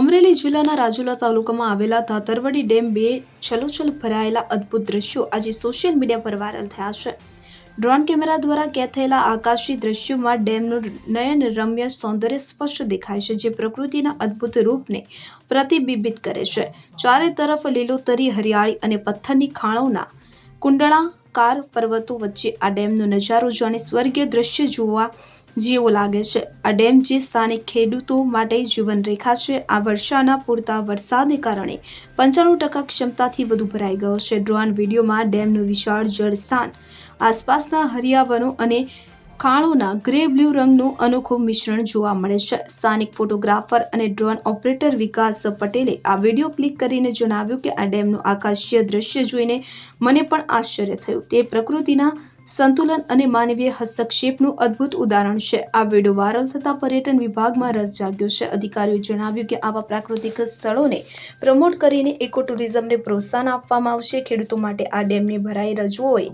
અમરેલી જિલ્લાના રાજુલા તાલુકામાં આવેલા ધાતરવડી ડેમ બે છલોછલ ભરાયેલા અદ્ભુત દ્રશ્યો આજે સોશિયલ મીડિયા પર વાયરલ થયા છે. ડ્રોન કેમેરા દ્વારા કેદ થયેલા આકાશી દ્રશ્યોમાં ડેમનું નયન રમ્ય સૌંદર્ય સ્પષ્ટ દેખાય છે, જે પ્રકૃતિના અદ્ભુત રૂપને પ્રતિબિંબિત કરે છે. ચારે તરફ લીલોતરી, હરિયાળી અને પથ્થરની ખાણોના કુંડળાકાર પર્વતો વચ્ચે આ ડેમનો નજારો જાણે સ્વર્ગીય દ્રશ્ય જોવા જેવો લાગે છે. આ ડેમ જે સ્થાનિક ખેડૂતો માટે જીવનરેખા છે. આ વર્ષાના પૂરતા વરસાદને કારણે પંચાણું ટકા ક્ષમતાથી વધુ ભરાઈ ગયો છે. ડ્રોન વિડીયોમાં ડેમનું વિશાળ જળ સ્થાન આસપાસના હરિયાવનો અને ખાણોના ગ્રે બ્લુ રંગનું અનોખું મિશ્રણ જોવા મળે છે. સ્થાનિક ફોટોગ્રાફર અને ડ્રોન ઓપરેટર વિકાસ પટેલે આ વીડિયો ક્લિક કરીને જણાવ્યું કે આ ડેમનું આકાશીય દ્રશ્ય જોઈને મને પણ આશ્ચર્ય થયું. તે પ્રકૃતિના સંતુલન અને માનવીય હસ્તક્ષેપનું અદ્ભુત ઉદાહરણ છે. આ વીડિયો વાયરલ થતાં પર્યટન વિભાગમાં રસ જાગ્યો છે. અધિકારીઓએ જણાવ્યું કે આવા પ્રાકૃતિક સ્થળોને પ્રમોટ કરીને ઇકો ટુરિઝમને પ્રોત્સાહન આપવામાં આવશે. ખેડૂતો માટે આ ડેમને ભરાઈ રજૂઓએ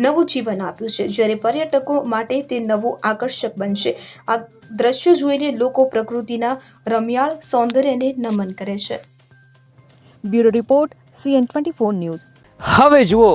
નવું જીવન આપ્યું છે. જ્યારે પર્યટકો માટે તે નવું આકર્ષક બનશે. આ દ્રશ્યો જોઈને લોકો પ્રકૃતિના રમ્યાળ સૌંદર્યને નમન કરે છે. Bureau report CN twenty four news. હવે જુઓ